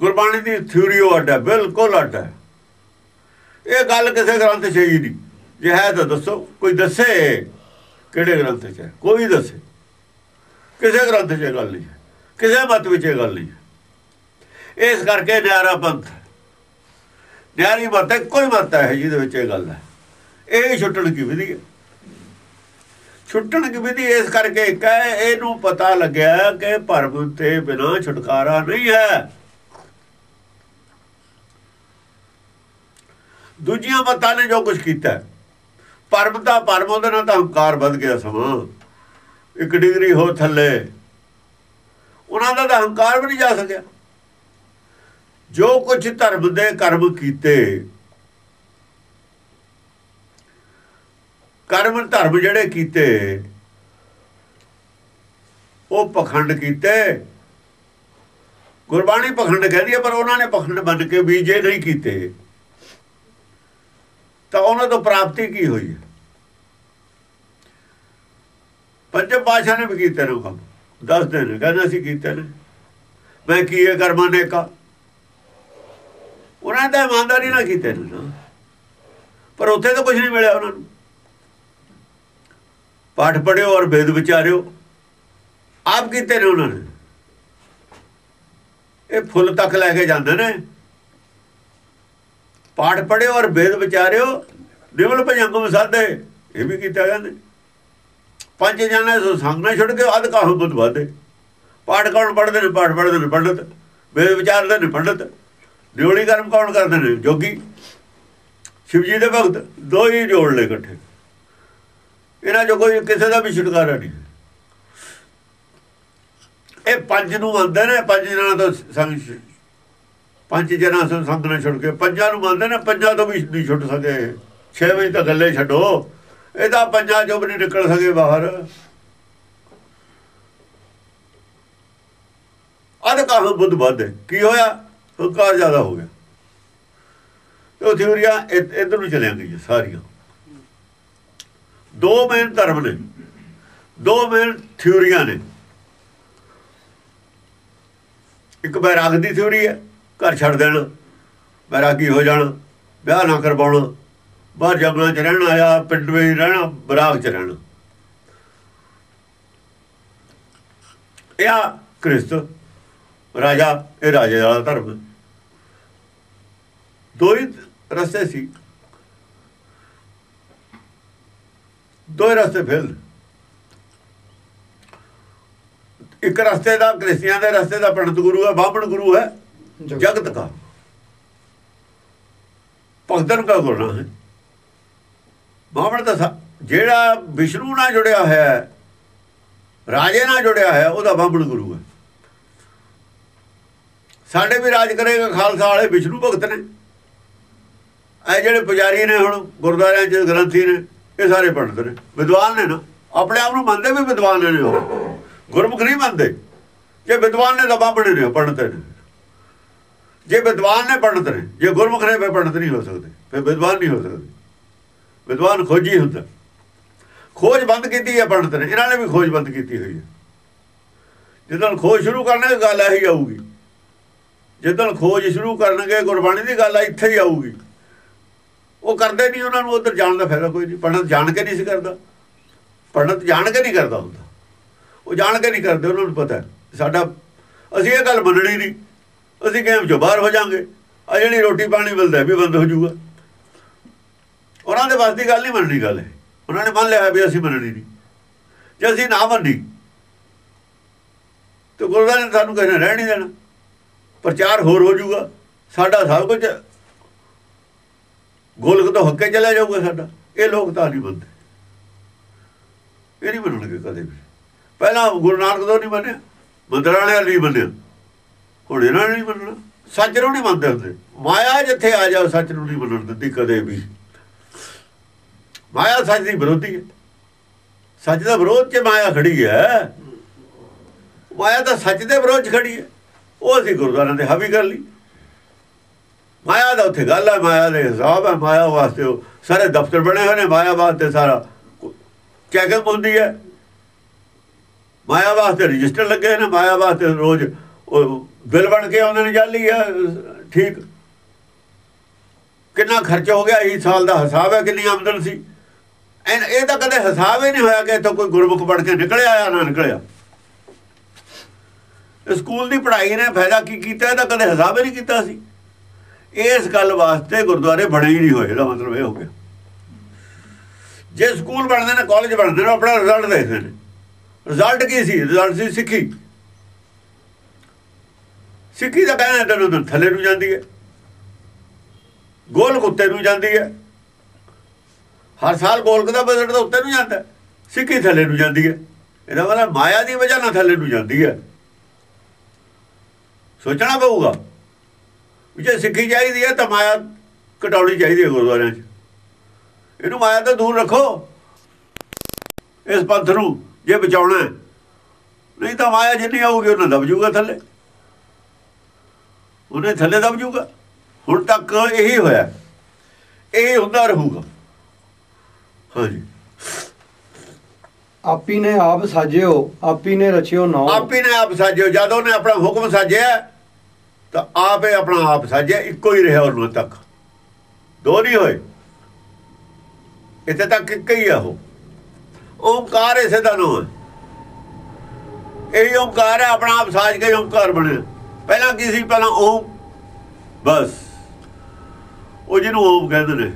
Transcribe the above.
ਗੁਰਬਾਣੀ ਦੀ theory ਉਹ ਅੱਡ ਹੈ, ਬਿਲਕੁਲ ਅੱਡ ਹੈ। ਇਹ ਗੱਲ ਕਿਸੇ ਗ੍ਰੰਥ 'ਚ ਹੀ ਨਹੀਂ। ਜੇ ਹੈ ਤਾਂ ਦੱਸੋ, ਕੋਈ ਦੱਸੇ ਕਿਹੜੇ ਗ੍ਰੰਥ 'ਚ ਹੈ? ਕੋਈ ਦੱਸੇ। ਕਿਸੇ ਗ੍ਰੰਥ 'ਚ ਇਹ ਗੱਲ ਨਹੀਂ ਹੈ। ਕਿਸੇ ਮਤ ਵਿੱਚ ਇਹ ਗੱਲ ਨਹੀਂ ਹੈ। ਇਸ ਕਰਕੇ ਨਿਆਰਾ ਪੰਥ ਨਿਆਰੀ ਮਤ ਹੈ, ਕੋਈ ਮਤ ਹੈ ਜਿਹਦੇ ਵਿੱਚ ਇਹ ਗੱਲ ਹੈ। ਇਹ ਛੁੱਟਣ ਕੀ ਵਿਧੀ ਹੈ। ਛੁੱਟਣ ਕੀ ਵਿਧੀ ਇਸ ਕਰਕੇ ਇੱਕ ਹੈ, ਇਹਨੂੰ ਪਤਾ ਲੱਗਿਆ ਕਿ ਭਰਮ ਤੇ ਬਿਨਾ ਛੁਟਕਾਰਾ ਨਹੀਂ ਹੈ। ਦੂਜੀਆਂ ਮਤਾਂ ਨੇ ਜੋ ਕੁਝ ਕੀਤਾ। ਪਰਮ ਦਾ ਪਰਮ, ਉਹਦੇ ਨਾਲ ਤਾਂ ਹੰਕਾਰ ਵੱਧ ਗਿਆ ਸਮਾਂ। ਇੱਕ ਡਿਗਰੀ ਹੋ ਥੱਲੇ। ਉਹਨਾਂ ਦਾ ਤਾਂ ਹੰਕਾਰ ਵੀ ਨਹੀਂ ਜਾ ਸਕਿਆ। ਜੋ ਕੁਝ ਧਰਮ ਦੇ ਕਰਮ ਕੀਤੇ, ਕਰਮ ਧਰਮ ਜਿਹੜੇ ਕੀਤੇ, ਉਹ ਪਖੰਡ ਕੀਤੇ। ਗੁਰਬਾਣੀ ਪਖੰਡ ਕਹਿੰਦੀ ਹੈ, ਪਰ ਉਹਨਾਂ ਨੇ ਪਖੰਡ ਬਣ ਕੇ ਵੀ ਜੇ ਨਹੀਂ ਕੀਤੇ। ਤਾਂ ਉਹਨਾਂ ਤੋਂ ਪ੍ਰਾਪਤੀ ਕੀ ਹੋਈ? ਹੈ ਪੰਜ ਪਾਸ਼ਾ ਨੇ ਵੀ ਕੀਤੇ ਨੇ ਕੰਮ। ਦੱਸਦੇ ਨੇ, ਕਹਿੰਦੇ ਅਸੀਂ ਕੀਤੇ ਨੇ। ਮੈਂ ਕੀਏ ਕਰਮਾਂ ਨੇ ਕਾ ਉਹਨਾਂ ਦਾ ਇਮਾਨਦਾਰੀ ਨਾਲ ਕੀਤੇ ਨੇ ਪਰ ਉੱਥੇ ਤਾਂ ਕੁਝ ਨਹੀਂ ਮਿਲਿਆ ਉਹਨਾਂ ਨੂੰ। ਪਾਠ ਪੜਿਓ ਔਰ ਵੇਦ ਵਿਚਾਰਿਓ। ਆਪ ਕੀਤੇ ਨੇ ਉਹਨਾਂ ਨੇ। ਇਹ ਫੁੱਲ ਤੱਕ ਲੈ ਕੇ ਜਾਂਦੇ ਨੇ। ਪਾਠ ਪੜਿਓ ਔਰ ਵੇਦ ਵਿਚਾਰਿਓ ਨਿਵਲ ਭਜੰਗ ਸਾਧੇ ਇਹ ਵੀ ਕੀਤਾ ਜਾਂਦੇ ਪੰਜ ਜਣੇ ਸੋ ਸੰਗ ਨਾ ਛੁੱਟ ਕੇ ਅਧ ਕਾਹ ਬੁੱਧ ਵਾਦੇ ਪਾਠ ਕੌਣ ਪੜਦੇ ਨੇ? ਪਾਠ ਪੜਦੇ ਨੇ ਪੰਡਤ। ਵੇਦ ਵਿਚਾਰਦੇ ਨੇ ਪੰਡਤ। ਨਿਉਲੀ ਕਰਮ ਕੌਣ ਕਰਦੇ ਨੇ? ਜੋਗੀ। ਸ਼ਿਵ ਜੀ ਦੇ ਭਗਤ, ਦੋ ਹੀ ਜੋੜ ਲੈ ਇਕੱਠੇ। ਇਹਨਾਂ ਜੋ ਕੋਈ ਕਿਸੇ ਦਾ ਵੀ ਛੁਟਕਾਰਾ ਨਹੀਂ। ਇਹ ਪੰਜ ਨੂੰ ਮੰਨਦੇ ਨੇ, ਪੰਜ ਜਣਾਂ ਤੋਂ ਸੰਗ ਪੰਜ ਜਣਾਂ ਤੋਂ ਸੰਗ ਛੁੱਟ ਕੇ, ਪੰਜਾਂ ਨੂੰ ਮੰਨਦੇ ਨੇ, ਪੰਜਾਂ ਤੋਂ ਵੀ ਨਹੀਂ ਛੁੱਟ ਸਕੇ। 6 ਵਜੇ ਤਾਂ ਗੱਲੇ ਛੱਡੋ। ਇਹਦਾ ਪੰਜਾਂ ਚੋਂ ਵੀ ਨਹੀਂ ਨਿਕਲ ਸਕੇ ਬਾਹਰ। ਅਦ ਕਾਹ ਬੁੱਧ ਵੱਧ ਕੀ ਹੋਇਆ? ਹੰਕਾਰ ਜ਼ਿਆਦਾ ਹੋ ਗਿਆ। ਉਹ ਥਿਉਰੀਆਂ ਇਧਰ ਨੂੰ ਚਲੀਆਂ ਗਈਆਂ ਸਾਰੀਆਂ। ਦੋ ਮੇਨ ਧਰਮ ਨੇ। ਦੋ ਮੇਨ ਥਿਉਰੀਆਂ ਨੇ। ਇੱਕ ਬੈਰਾਗ ਦੀ ਥਿਉਰੀ ਹੈ। ਘਰ ਛੱਡ ਦੇਣਾ, ਬੈਰਾਗੀ ਹੋ ਜਾਣਾ, ਵਿਆਹ ਨਾ ਕਰਵਾਉਣਾ, ਬਾਹਰ ਜੰਗਲਾਂ 'ਚ ਰਹਿਣਾ ਆਇਆ, ਪਿੰਡ ਵਿੱਚ ਰਹਿਣਾ, ਬਰਾਗ 'ਚ ਰਹਿਣਾ। ਇਹ ਆ ਕ੍ਰਿਸਤ ਰਾਜਾ, ਇਹ ਰਾਜੇ ਵਾਲਾ ਧਰਮ। ਦੋ ਹੀ ਰਸਤੇ ਸੀ। ਦੋ ਹੀ ਰਸਤੇ ਫੇਲ ਇੱਕ ਰਸਤੇ ਦਾ ਕ੍ਰਿਸਤੀਆਂ ਦੇ ਰਸਤੇ ਦਾ ਪੰਡਤ ਗੁਰੂ ਹੈ, ਬਾਹਮਣ ਗੁਰੂ ਹੈ। ਜਗਤ ਦਾ ਭਗਤਨ ਕਾ ਗੁਰਨਾ ਹੈ। ਬਾਹਮਣ ਦਾ ਜਿਹੜਾ ਵਿਸ਼ਨੂੰ ਨਾਲ ਜੁੜਿਆ ਹੋਇਆ ਹੈ, ਰਾਜੇ ਨਾਲ ਜੁੜਿਆ ਹੋਇਆ ਉਹਦਾ ਬਾਹਮਣ ਗੁਰੂ ਹੈ। ਸਾਡੇ ਵੀ ਰਾਜ ਕਰੇਗਾ ਖਾਲਸਾ ਵਾਲੇ ਵਿਸ਼ਨੂੰ ਭਗਤ ਨੇ। ਇਹ ਜਿਹੜੇ ਪੁਜਾਰੀ ਨੇ ਹੁਣ, ਗੁਰਦੁਆਰਿਆਂ 'ਚ ਗ੍ਰੰਥੀ ਨੇ, ਇਹ ਸਾਰੇ ਪੰਡਤ ਨੇ। ਵਿਦਵਾਨ ਨੇ ਨਾ। ਆਪਣੇ ਆਪ ਨੂੰ ਮੰਨਦੇ ਵੀ ਵਿਦਵਾਨ ਨੇ ਉਹ। ਗੁਰਮੁਖ ਨਹੀਂ ਮੰਨਦੇ। ਜੇ ਵਿਦਵਾਨ ਨੇ ਤਾਂ ਬਾਹਮਣ ਨੇ, ਪੰਡਤ ਨੇ। ਜੇ ਵਿਦਵਾਨ ਨੇ ਪੰਡਤ ਨੇ, ਜੇ ਗੁਰਮੁਖ ਨੇ, ਫਿਰ ਪੰਡਤ ਨਹੀਂ ਹੋ ਸਕਦੇ, ਫਿਰ ਵਿਦਵਾਨ ਨਹੀਂ ਹੋ ਸਕਦੇ। ਵਿਦਵਾਨ ਖੋਜੀ ਹੁੰਦਾ। ਖੋਜ ਬੰਦ ਕੀਤੀ ਹੈ ਪੰਡਤ ਨੇ, ਇਹਨਾਂ ਨੇ ਵੀ ਖੋਜ ਬੰਦ ਕੀਤੀ ਹੋਈ ਹੈ। ਜਦੋਂ ਖੋਜ ਸ਼ੁਰੂ ਕਰਨਗੇ, ਗੱਲ ਇਹੀ ਆਊਗੀ। ਜਦੋਂ ਖੋਜ ਸ਼ੁਰੂ ਕਰਨਗੇ, ਗੁਰਬਾਣੀ ਦੀ ਗੱਲ ਇੱਥੇ ਹੀ ਆਊਗੀ। ਉਹ ਕਰਦੇ ਨਹੀਂ ਉਹਨਾਂ ਨੂੰ, ਉਧਰ ਜਾਣ ਦਾ ਫਾਇਦਾ ਕੋਈ ਨਹੀਂ। ਪੰਡਤ ਜਾਣ ਕੇ ਨਹੀਂ ਸੀ ਕਰਦਾ। ਪੰਡਤ ਜਾਣ ਕੇ ਨਹੀਂ ਕਰਦਾ ਹੁੰਦਾ। ਉਹ ਜਾਣ ਕੇ ਨਹੀਂ ਕਰਦੇ, ਉਹਨਾਂ ਨੂੰ ਪਤਾ ਸਾਡਾ ਅਸੀਂ ਇਹ ਗੱਲ ਮੰਨਣੀ ਨਹੀਂ। ਅਸੀਂ ਗੇਮ ਚੋਂ ਬਾਹਰ ਹੋ ਜਾਾਂਗੇ। ਆ ਜਿਹੜੀ ਰੋਟੀ ਪਾਣੀ ਮਿਲਦਾ ਵੀ ਬੰਦ ਹੋ ਜਾਊਗਾ। ਉਹਨਾਂ ਦੇ ਵਾਸਤੇ ਗੱਲ ਨਹੀਂ ਮੰਨਣੀ ਗੱਲ ਹੈ ਉਹਨਾਂ ਨੇ ਮੰਨ ਲਿਆ ਵੀ ਅਸੀਂ ਮੰਨਣੀ ਨਹੀਂ। ਜੇ ਅਸੀਂ ਨਾ ਮੰਨੀ, ਤੇ ਗੁਰਦਾਰੇ ਨੇ ਸਾਨੂੰ ਕਹਿੰਦੇ ਰਹਿਣ ਨਹੀਂ ਦੇਣਾ। ਪ੍ਰਚਾਰ ਹੋਰ ਹੋ ਜਾਊਗਾ। ਸਾਡਾ ਸਭ ਕੁਝ ਗੋਲਕ ਤੋਂ ਹੱਕੇ ਚਲਾ ਜਾਊਗਾ ਸਾਡਾ। ਇਹ ਲੋਕ ਤਾਂ ਨਹੀਂ ਮੰਨਦੇ। ਇਹ ਨਹੀਂ ਮੰਨਣਗੇ ਕਦੇ ਵੀ। ਪਹਿਲਾਂ ਗੁਰੂ ਨਾਨਕ ਤੋਂ ਨਹੀਂ ਮੰਨਿਆ, ਮੰਦਰਾਂ ਵਾਲਿਆਂ ਨਹੀਂ ਮੰਨਿਆ। ਹੁਣ ਇਹਨਾਂ ਨੇ ਨਹੀਂ ਮੰਨਣਾ ਸੱਚ ਨੂੰ ਨਹੀਂ ਮੰਨਦੇ ਹੁੰਦੇ। ਮਾਇਆ ਜਿੱਥੇ ਆ ਜਾਓ ਸੱਚ ਨੂੰ ਨਹੀਂ ਮੰਨਣ ਦਿੰਦੀ ਕਦੇ ਵੀ। ਮਾਇਆ ਸੱਚ ਦੀ ਵਿਰੋਧੀ ਹੈ। ਸੱਚ ਦਾ ਵਿਰੋਧ 'ਚ ਮਾਇਆ ਖੜੀ ਹੈ। ਮਾਇਆ ਤਾਂ ਸੱਚ ਦੇ ਵਿਰੋਧ 'ਚ ਖੜੀ ਹੈ। ਉਹ ਅਸੀਂ ਗੁਰਦੁਆਰਿਆਂ ਦੇ ਹਾਵੀ ਕਰ ਲਈ। ਮਾਇਆ ਦਾ ਉੱਥੇ ਗੱਲ ਹੈ, ਮਾਇਆ ਦੇ ਹਿਸਾਬ ਹੈ। ਮਾਇਆ ਵਾਸਤੇ ਉਹ ਸਾਰੇ ਦਫ਼ਤਰ ਬਣੇ ਹੋਏ ਨੇ। ਮਾਇਆ ਵਾਸਤੇ ਸਾਰਾ ਚੈਕਿੰਗ ਹੁੰਦੀ ਹੈ। ਮਾਇਆ ਵਾਸਤੇ ਰਜਿਸਟਰ ਲੱਗੇ ਨੇ। ਮਾਇਆ ਵਾਸਤੇ ਰੋਜ਼ ਉਹ ਬਿੱਲ ਬਣ ਕੇ ਆਉਂਦੇ ਨੇ ਜਾਲੀ ਆ ਠੀਕ। ਕਿੰਨਾ ਖਰਚ ਹੋ ਗਿਆ ਇਹ ਸਾਲ ਦਾ ਹਿਸਾਬ ਹੈ, ਕਿੰਨੀ ਆਮਦਨ ਸੀ। ਐਨ- ਇਹ ਤਾਂ ਕਦੇ ਹਿਸਾਬ ਹੀ ਨਹੀਂ ਹੋਇਆ ਕਿ ਇੱਥੋਂ ਕੋਈ ਗੁਰਮੁਖ ਪੜ ਕੇ ਨਿਕਲਿਆ ਜਾਂ ਨਾ ਨਿਕਲਿਆ। ਸਕੂਲ ਦੀ ਪੜ੍ਹਾਈ ਨੇ ਫਾਇਦਾ ਕੀ ਕੀਤਾ ਇਹਦਾ ਕਦੇ ਹਿਸਾਬ ਹੀ ਨਹੀਂ ਕੀਤਾ ਸੀ। ਇਸ ਗੱਲ ਵਾਸਤੇ ਗੁਰਦੁਆਰੇ ਬਣੇ ਹੀ ਨਹੀਂ ਹੋਏ, ਇਹਦਾ ਮਤਲਬ ਇਹ ਹੋ ਗਿਆ। ਜੇ ਸਕੂਲ ਬਣਦੇ ਨੇ ਕਾਲਜ ਬਣਦੇ ਨੇ ਆਪਣਾ ਰਿਜ਼ਲਟ ਦੇਖਦੇ ਨੇ। ਰਿਜ਼ਲਟ ਕੀ ਸੀ? ਰਿਜ਼ਲਟ ਸੀ ਸਿੱਖੀ। ਸਿੱਖੀ ਦਾ ਕਹਿਣਾ ਤੈਨੂੰ ਤਾਂ ਥੱਲੇ ਨੂੰ ਜਾਂਦੀ ਹੈ। ਗੋਲ ਕੁੱਤੇ ਨੂੰ ਜਾਂਦੀ ਹੈ। ਹਰ ਸਾਲ ਗੋਲਕ ਦਾ ਬਜਟ ਤਾਂ ਉੱਤੇ ਨੂੰ ਜਾਂਦਾ ਸਿੱਖੀ ਥੱਲੇ ਨੂੰ ਜਾਂਦੀ ਹੈ। ਇਹਦਾ ਮਤਲਬ ਮਾਇਆ ਦੀ ਵਜ੍ਹਾ ਨਾਲ ਥੱਲੇ ਨੂੰ ਜਾਂਦੀ ਹੈ। ਸੋਚਣਾ ਪਊਗਾ। ਵੀ ਜੇ ਸਿੱਖੀ ਚਾਹੀਦੀ ਹੈ ਤਾਂ ਮਾਇਆ ਘਟਾਉਣੀ ਚਾਹੀਦੀ ਹੈ ਗੁਰਦੁਆਰਿਆਂ 'ਚ। ਇਹਨੂੰ ਮਾਇਆ ਤੋਂ ਦੂਰ ਰੱਖੋ। ਇਸ ਪੰਥ ਨੂੰ ਜੇ ਬਚਾਉਣਾ ਨਹੀਂ ਤਾਂ ਮਾਇਆ ਜਿੰਨੀ ਆਊਗੀ, ਉਹਨਾਂ ਦਬ ਜੂਗਾ ਥੱਲੇ। ਉਹਨੇ ਥੱਲੇ ਦਬ ਜੂਗਾ। ਹੁਣ ਤੱਕ ਇਹੀ ਹੋਇਆ। ਇਹ ਹੁੰਦਾ ਰਹੂਗਾ। ਹਾਂਜੀ। ਆਪੀ ਨੇ ਆਪ ਸਾਜਿਓ ਆਪੀ ਨੇ ਰਚਿਓ ਨਾਉ ਆਪੀ ਨੇ ਆਪ ਸਾਜਿਓ। ਜਦੋਂ ਨੇ ਆਪਣਾ ਹੁਕਮ ਸਾਜਿਆ ਤਾਂ ਆਪੇ ਆਪਣਾ ਆਪ ਸਾਜਿਆ। ਇੱਕੋ ਹੀ ਰਿਹਾ ਉਹਨਾਂ ਤੱਕ। ਦੋ ਨਹੀਂ ਹੋਏ। ਇੱਥੇ ਤੱਕ ਇੱਕ ਹੀ ਆ ਉਹ। ਓਮਕਾਰ ਇਸੇ ਦਾ ਨਾਮ ਹੈ। ਇਹ ਓਮਕਾਰ ਹੈ ਆਪਣਾ ਆਪ ਸਾਜ ਕੇ ਓਮਕਾਰ ਬਣਿਆ। ਪਹਿਲਾਂ ਕੀ ਸੀ? ਪਹਿਲਾਂ ਓਮ। ਬਸ। ਉਹ ਜਿਹਨੂੰ ਓਮ ਕਹਿੰਦੇ ਨੇ।